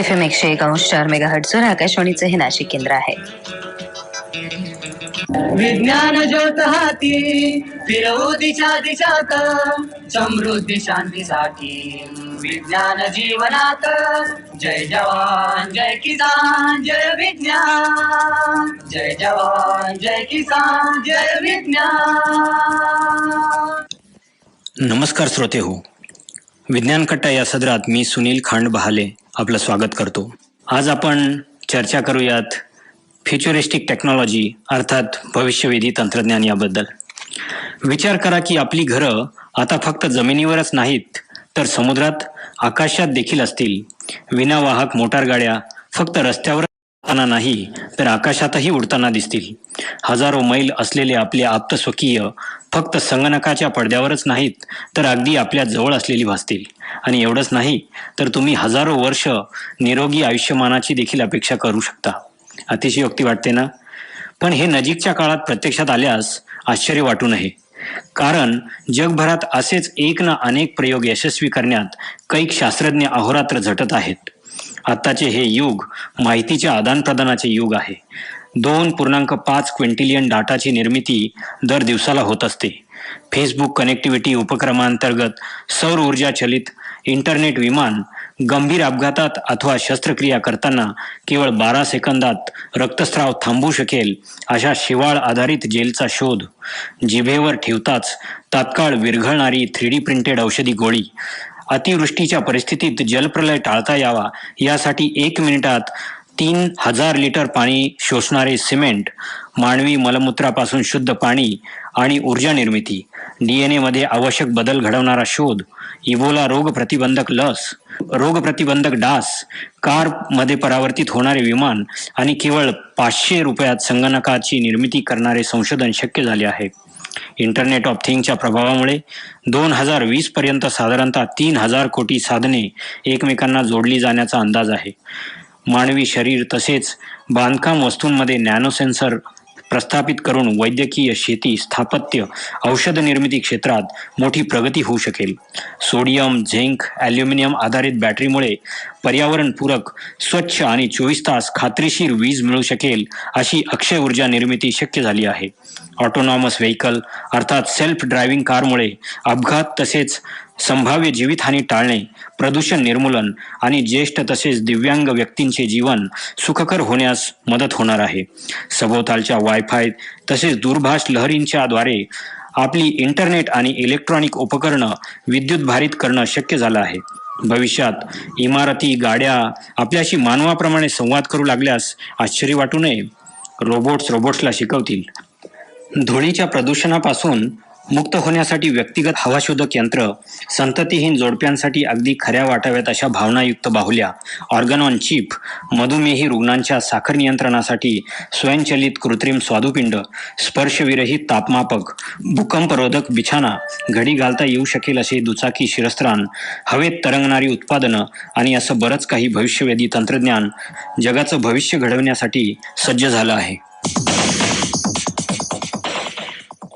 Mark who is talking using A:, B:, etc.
A: F M एकशे एक अंश चार मेगा हर्टझवर आकाशवाणीचं हे नाशिक केंद्र आहे.
B: विज्ञान ज्योत हाती फिरवू दिशा दिशात समृद्धी शांतीसाठी. विज्ञान जीवनात जय जवान जय किसान जय विज्ञान. जय जवान जय किसान जय विज्ञान.
C: नमस्कार श्रोते हो विज्ञान कट्टा या सदरात मी सुनील खांड बहाले आपलं स्वागत करतो. आज आपण चर्चा करूयात फ्युचरिस्टिक टेक्नॉलॉजी अर्थात भविष्यवेधी तंत्रज्ञान याबद्दल. विचार करा की आपली घरं आता फक्त जमिनीवरच नाहीत तर समुद्रात आकाशात देखील असतील. विनावाहक मोटार गाड्या फक्त रस्त्यावर उडताना नाही तर आकाशातही उडताना दिसतील. हजारो मैल असलेले आपले आप्तस्वकीय फक्त संगणकाच्या पडद्यावरच नाहीत तर अगदी आपल्या जवळ असलेली भासतील. आणि एवढंच नाही तर तुम्ही हजारो वर्ष निरोगी आयुष्यमानाची देखील अपेक्षा करू शकता. अतिशयोक्ती वाटते ना? पण हे नजीकच्या काळात प्रत्यक्षात आल्यास आश्चर्य वाटू नये. कारण जगभरात असेच एक ना अनेक प्रयोग यशस्वी करण्यात कैक शास्त्रज्ञ अहोरात्र झटत आहेत. आत्ताचे हे युग माहितीच्या आदानप्रदानाचे युग आहे. दोन पूर्णांक पाच क्विंटिलियन डाटाची निर्मिती दर दिवसाला होत असते. फेसबुक कनेक्टिव्हिटी उपक्रमांतर्गत सौर ऊर्जा चलित इंटरनेट विमान गंभीर अपघातात अथवा शस्त्रक्रिया करताना केवळ बारा सेकंदात रक्तस्राव थांबवू शकेल अशा शिवाळ आधारित जेलचा शोध. जिभेवर ठेवताच तात्काळ विरघळणारी थ्री डी प्रिंटेड औषधी गोळी. अतिवृष्टीच्या परिस्थितीत जलप्रलय टाळता यावा. यासाठी एक मिनिटात तीन हजार लिटर पाणी शोषणारे सिमेंट मानवी मलमूत्रापासून शुद्ध पाणी आणि ऊर्जा निर्मिती डीएनए मध्ये आवश्यक बदल घडवणारा शोध इबोला रोग प्रतिबंधक लस रोग प्रतिबंधक डास कारमध्ये परावर्तित होणारे विमान आणि केवळ पाचशे रुपयात संगणकाची निर्मिती करणारे संशोधन शक्य झाले आहे. इंटरनेट ऑफ थिंगच्या प्रभावामुळे दोन हजार वीस पर्यंत साधारणतः तीन हजार कोटी साधने एकमेकांना जोडली जाण्याचा अंदाज आहे. मानवी शरीर तसेच बांधकाम वस्तूंमध्ये नॅनो सेन्सर प्रस्थापित करून वैद्यकीय शेती स्थापत्य औषध निर्मिती क्षेत्रात मोठी प्रगती होऊ शकेल. सोडियम झिंक ॲल्युमिनियम आधारित बॅटरीमुळे पर्यावरणपूरक स्वच्छ आणि चोवीस तास खात्रीशीर वीज मिळू शकेल अशी अक्षय ऊर्जा निर्मिती शक्य झाली आहे. ऑटोनॉमस व्हेकल अर्थात सेल्फ ड्रायव्हिंग कारमुळे अपघात तसेच संभाव्य जीवितहानी टाळणे प्रदूषण निर्मूलन आणि ज्येष्ठ तसेच दिव्यांग व्यक्तींचे जीवन सुखकर होण्यास मदत होणार आहे. सभोवतालच्या वायफाय तसेच दूरभाष लहरींच्या द्वारे आपली इंटरनेट आणि इलेक्ट्रॉनिक उपकरणं विद्युत भारित करणं शक्य झालं आहे. भविष्यात इमारती गाड्या आपल्याशी मानवाप्रमाणे संवाद करू लागल्यास आश्चर्य वाटू नये. रोबोट्स रोबोट्सला शिकवतील. धुळीच्या प्रदूषणापासून मुक्त होण्यासाठी व्यक्तिगत हवाशोधक यंत्र संततीहीन जोडप्यांसाठी अगदी खऱ्या वाटाव्यात अशा भावनायुक्त बाहुल्या ऑर्गन ऑन चिप मधुमेही रुग्णांच्या साखर नियंत्रणासाठी स्वयंचलित कृत्रिम स्वादुपिंड स्पर्शविरहित तापमापक भूकंपरोधक बिछाना घडी घालता येऊ शकेल असे दुचाकी शिरस्त्राण हवेत तरंगणारी उत्पादनं आणि असं बरंच काही भविष्यवेधी तंत्रज्ञान जगाचं भविष्य घडवण्यासाठी सज्ज झालं आहे.